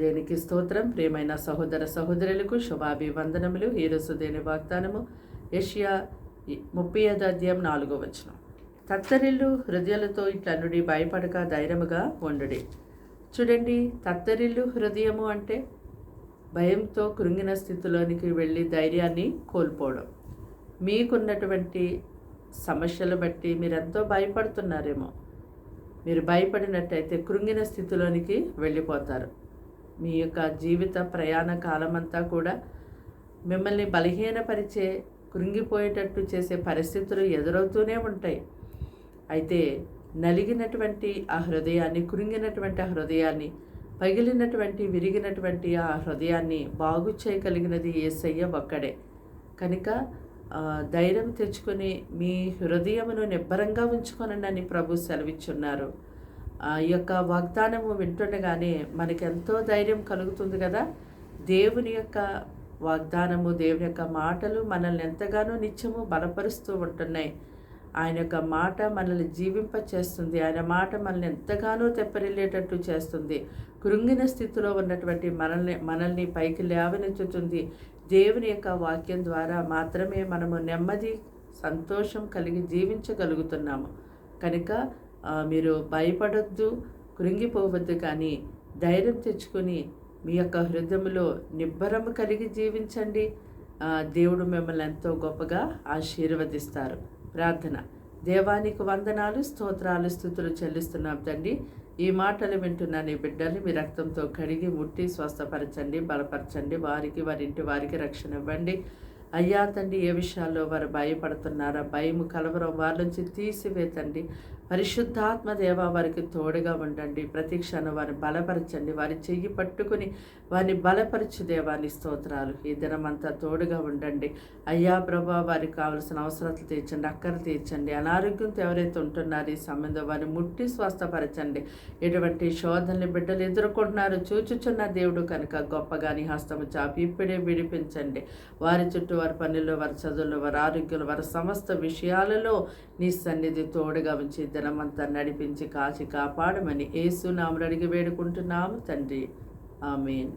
దేనికి స్తోత్రం? ప్రియమైన సహోదర సహోదరులకు శుభాభివందనములు. ఈరోజు దేని వాగ్దానము ఏషియా ముప్పై ఐదు అధ్యాయం నాలుగో వచనం. తత్తరిల్లు హృదయాలతో ఇట్లనుడి భయపడక ధైర్యముగా ఉండుడి. చూడండి తత్తరిల్లు హృదయము అంటే భయంతో కృంగిన స్థితిలోనికి వెళ్ళి ధైర్యాన్ని కోల్పోవడం. మీకున్నటువంటి సమస్యలు బట్టి మీరెంతో భయపడుతున్నారేమో. మీరు భయపడినట్టయితే కృంగిన స్థితిలోనికి వెళ్ళిపోతారు. మీ యొక్క జీవిత ప్రయాణ కాలమంతా కూడా మిమ్మల్ని బలహీనపరిచే కృంగిపోయేటట్టు చేసే పరిస్థితులు ఎదురవుతూనే ఉంటాయి. అయితే నలిగినటువంటి ఆ హృదయాన్ని కృంగినటువంటి ఆ హృదయాన్ని పగిలినటువంటి విరిగినటువంటి ఆ హృదయాన్ని బాగు చేయగలిగినది ఏసయ్య ఒక్కడే. కనుక ధైర్యం తెచ్చుకొని మీ హృదయమును నిబ్బరంగా ఉంచుకొనని ప్రభు సెలవిచ్చున్నారు. ఈ యొక్క వాగ్దానము వింటుండగానే మనకెంతో ధైర్యం కలుగుతుంది కదా? దేవుని యొక్క వాగ్దానము దేవుని యొక్క మాటలు మనల్ని ఎంతగానో నిత్యము బలపరుస్తూ ఉంటున్నాయి. ఆయన యొక్క మాట మనల్ని జీవింప చేస్తుంది ఆయన మాట మనల్ని ఎంతగానో తెప్పరిల్లేటట్టు చేస్తుంది. కృంగిన స్థితిలో ఉన్నటువంటి మనల్ని మనల్ని పైకి లేవనెత్తుతుంది. దేవుని యొక్క వాక్యం ద్వారా మాత్రమే మనము నెమ్మది సంతోషం కలిగి జీవించగలుగుతున్నాము. కనుక మీరు భయపడొద్దు కృంగిపోవద్దు కానీ ధైర్యం తెచ్చుకొని మీ యొక్క హృదయంలో నిబ్బరము కలిగి జీవించండి. దేవుడు మిమ్మల్ని ఎంతో గొప్పగా ఆశీర్వదిస్తారు. ప్రార్థన. దేవానికి వందనాలు స్తోత్రాలు స్థుతులు చెల్లిస్తున్నాం తండ్రి. ఈ మాటలు వింటున్న నీ బిడ్డల్ని మీ రక్తంతో కడిగి ముట్టి స్వస్థపరచండి బలపరచండి. వారికి వారింటి వారికి రక్షణ ఇవ్వండి. అయ్యా తండ్రి ఏ విషయాల్లో వారు భయపడుతున్నారా? భయము కలవరం వారి నుంచి తీసివేతండి పరిశుద్ధాత్మ దేవ వారికి తోడుగా ఉండండి. ప్రతి క్షణం వారిని బలపరచండి. వారి చెయ్యి పట్టుకుని వారిని బలపరచు దేవాని స్తోత్రాలు. ఈ దినమంతా తోడుగా ఉండండి. అయ్యా ప్రభా వారికి కావలసిన అవసరాలు తీర్చండి అక్కర తీర్చండి. అనారోగ్యంతో ఎవరైతే ఉంటున్నారో ఈ సమయంలో వారిని ముట్టి స్వస్థపరచండి. ఎటువంటి శోధనని బిడ్డలు ఎదుర్కొంటున్నారు చూచుచున్న దేవుడు కనుక గొప్పగాని హస్తము చాపి ఇప్పుడే విడిపించండి. వారి చుట్టూ వారి పనుల్లో వారి చదువుల్లో వారి ఆరోగ్యంలో వారి సమస్త విషయాలలో నీ సన్నిధి తోడుగా ఉంచి దినమంతా నడిపించి కాచి కాపాడమని ఏసునాములు అడిగి వేడుకుంటున్నాము తండ్రి. ఆమెన్.